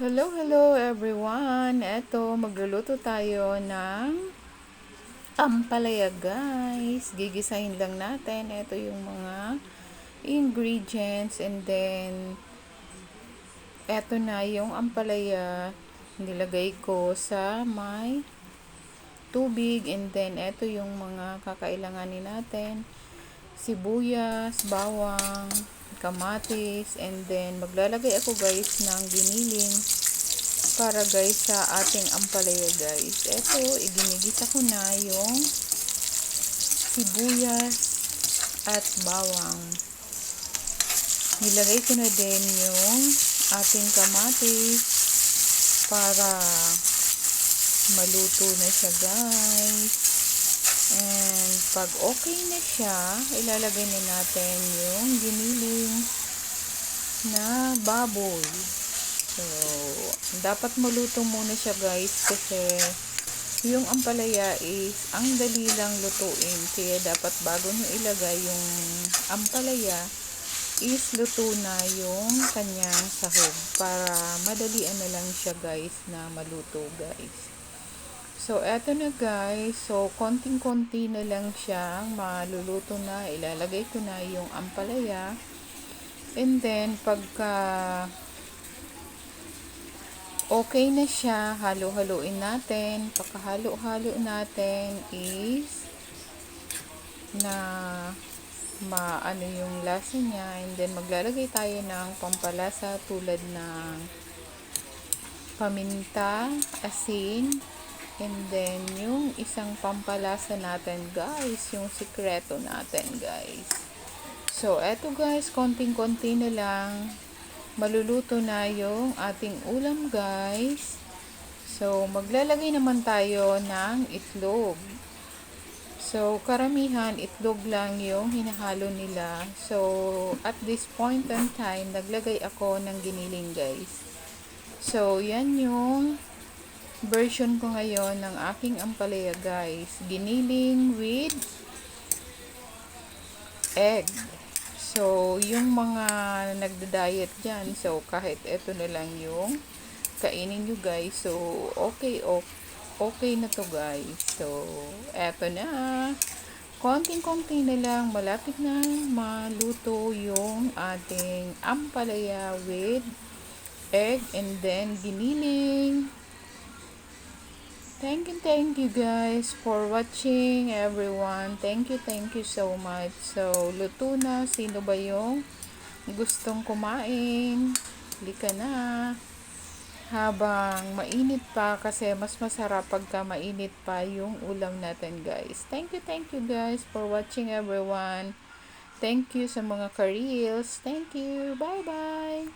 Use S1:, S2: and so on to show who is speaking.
S1: Hello, hello everyone. Eto, magluluto tayo ng ampalaya guys. Gigisahin lang natin. Ito yung mga ingredients and then eto na yung ampalaya nilagay ko sa may tubig and then eto yung mga kakailanganin natin sibuyas, bawang, kamatis, and then maglalagay ako guys ng giniling para guys sa ating ampalaya guys. Ito, iginigisa ko na yung sibuyas at bawang. Nilagay ko na din yung ating kamatis para maluto na siya guys. And pag okay na siya, ilalagay na natin yung giniling na baboy. So, dapat maluto muna siya guys kasi yung ampalaya is ang dali lang lutuin. Kaya dapat bago nyo ilagay yung ampalaya is luto na yung kanyang sahog para madalian na lang siya guys na maluto guys. So, eto na guys. So, konting-konti na lang siyang maluluto na. Ilalagay ko na yung ampalaya. And then, pagka okay na siya, halo-haloin natin. Pagkahalo-halo natin is na maano yung lasa niya. And then, maglalagay tayo ng pampalasa tulad ng paminta, asin, and then yung isang pampalasa natin guys, yung sikreto natin guys. So, eto guys, konting-konti na lang maluluto na yung ating ulam guys. So, maglalagay naman tayo ng itlog. So, karamihan, itlog lang yung hinahalo nila. So, at this point in time, naglagay ako ng giniling guys. So, yan yung version ko ngayon ng aking ampalaya guys. Giniling with egg. So, yung mga nagda-diet dyan, so kahit ito na lang yung kainin nyo guys. So, okay, okay, okay na to guys. So, eto na. Konting-konti na lang, malapit na maluto yung ating ampalaya with egg and then giniling. Thank you, thank you guys for watching everyone. Thank you, thank you so much. So, luto na. Sino ba yung gustong kumain? Lika na. Habang mainit pa kasi mas masarap pagka mainit pa yung ulam natin guys. Thank you, thank you guys for watching everyone. Thank you sa mga ka-reels. Thank you. Bye-bye.